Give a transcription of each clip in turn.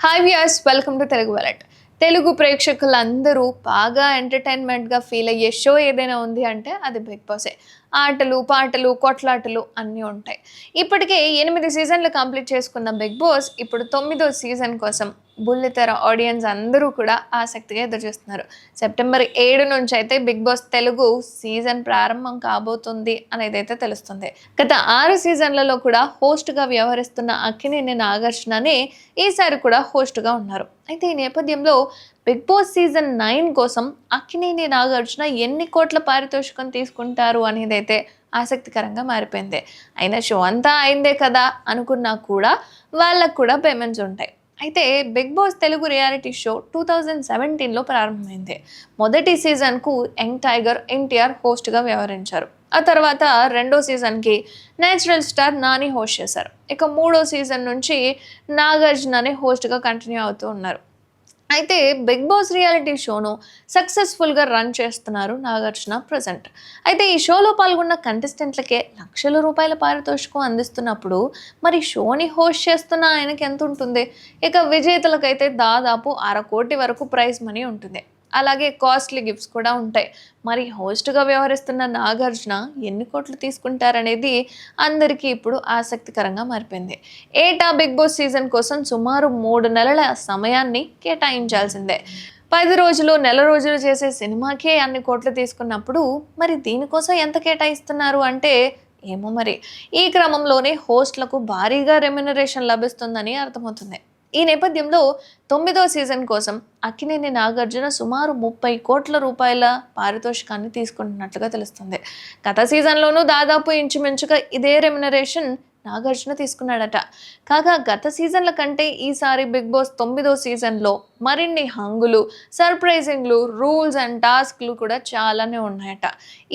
Hi Vyas welcome to Telugu wallet Telugu ప్రేక్షకులందరూ బాగా ఎంటర్టైన్మెంట్గా feel అయ్యే షో ఏదైనా ఉంది అంటే అది బిగ్ బాసే ఆటలు పాటలు కొట్లాటలు అన్నీ ఉంటాయి. ఇప్పటికే ఎనిమిది సీజన్లు కంప్లీట్ చేసుకున్న బిగ్ బాస్ ఇప్పుడు తొమ్మిదో సీజన్ కోసం బుల్లితెర ఆడియన్స్ అందరూ కూడా ఆసక్తిగా ఎదురుచూస్తున్నారు. సెప్టెంబర్ ఏడు నుంచి అయితే బిగ్ బాస్ తెలుగు సీజన్ ప్రారంభం కాబోతుంది అనేది అయితే తెలుస్తుంది. గత ఆరు సీజన్లలో కూడా హోస్ట్గా వ్యవహరిస్తున్న అక్కినేని నాగార్జుననే ఈసారి కూడా హోస్ట్గా ఉన్నారు. అయితే ఈ నేపథ్యంలో బిగ్ బాస్ సీజన్ నైన్ కోసం అక్కినేని నాగార్జున ఎన్ని కోట్ల పారితోషికం తీసుకుంటారు అనేది అయితే ఆసక్తికరంగా మారిపోయింది. అయినా షో అంతా అయిందే కదా అనుకున్నా కూడా వాళ్ళకు కూడా పేమెంట్స్ ఉంటాయి. అయితే Bigg Boss Telugu reality show two thousand సెవెంటీన్లో ప్రారంభమైంది. మొదటి సీజన్కు యంగ్ టైగర్ ఎన్టీఆర్ హోస్ట్గా వ్యవహరించారు. ఆ తర్వాత రెండో సీజన్కి నేచురల్ స్టార్ నాని హోస్ట్ చేశారు. ఇక మూడో సీజన్ నుంచి నాగార్జుననే హోస్ట్గా కంటిన్యూ అవుతూ ఉన్నారు. అయితే బిగ్ బాస్ రియాలిటీ షోను సక్సెస్ఫుల్గా రన్ చేస్తున్నారు నాగార్జున ప్రజెంట్ అయితే ఈ షోలో పాల్గొన్న కంటెస్టెంట్లకే లక్షల రూపాయల పారితోషికం అందిస్తున్నప్పుడు మరి షోని హోస్ట్ చేస్తున్న ఆయనకి ఎంత ఉంటుంది? ఇక విజేతలకైతే దాదాపు అర కోటి వరకు ప్రైజ్ మనీ ఉంటుంది. అలాగే కాస్ట్లీ గిఫ్ట్స్ కూడా ఉంటాయి. మరి హోస్ట్గా వ్యవహరిస్తున్న నాగార్జున ఎన్ని కోట్లు తీసుకుంటారనేది అందరికీ ఇప్పుడు ఆసక్తికరంగా మారిపోయింది. ఏటా బిగ్ బాస్ సీజన్ కోసం సుమారు మూడు నెలల సమయాన్ని కేటాయించాల్సిందే. పది రోజులు నెల రోజులు చేసే సినిమాకే అన్ని కోట్లు తీసుకున్నప్పుడు మరి దీనికోసం ఎంత కేటాయిస్తున్నారు అంటే ఏమో మరి. ఈ క్రమంలోనే హోస్ట్లకు భారీగా రెమ్యునరేషన్ లభిస్తుందని అర్థమవుతుంది. ఈ నేపథ్యంలో తొమ్మిదో సీజన్ కోసం అక్కినేని నాగార్జున సుమారు ముప్పై కోట్ల రూపాయల పారితోషికాన్ని తీసుకుంటున్నట్లుగా తెలుస్తుంది. గత సీజన్లోనూ దాదాపు ఇంచుమించుగా ఇదే రెమ్యునరేషన్ నాగార్జున తీసుకున్నాడట. కాగా గత సీజన్ల కంటే ఈసారి బిగ్ బాస్ తొమ్మిదో సీజన్లో మరిన్ని హంగులు సర్ప్రైజింగ్లు రూల్స్ అండ్ టాస్క్లు కూడా చాలానే ఉన్నాయట.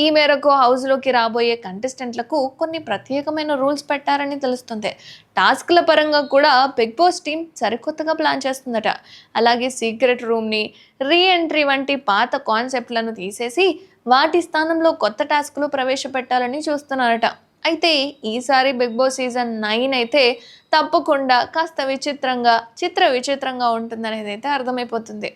ఈ మేరకు హౌస్లోకి రాబోయే కంటెస్టెంట్లకు కొన్ని ప్రత్యేకమైన రూల్స్ పెట్టారని తెలుస్తుంది. టాస్క్ల పరంగా కూడా బిగ్ బాస్ టీం సరికొత్తగా ప్లాన్ చేస్తుందట. అలాగే సీక్రెట్ రూమ్ని రీ ఎంట్రీ వంటి పాత కాన్సెప్ట్లను తీసేసి వాటి స్థానంలో కొత్త టాస్క్లు ప్రవేశపెట్టాలని చూస్తున్నారట. అయితే ఈసారి బిగ్ బాస్ సీజన్ నైన్ అయితే తప్పకుండా కాస్త విచిత్రంగా చిత్ర విచిత్రంగా ఉంటుందనేది అయితే అర్థమైపోతుంది.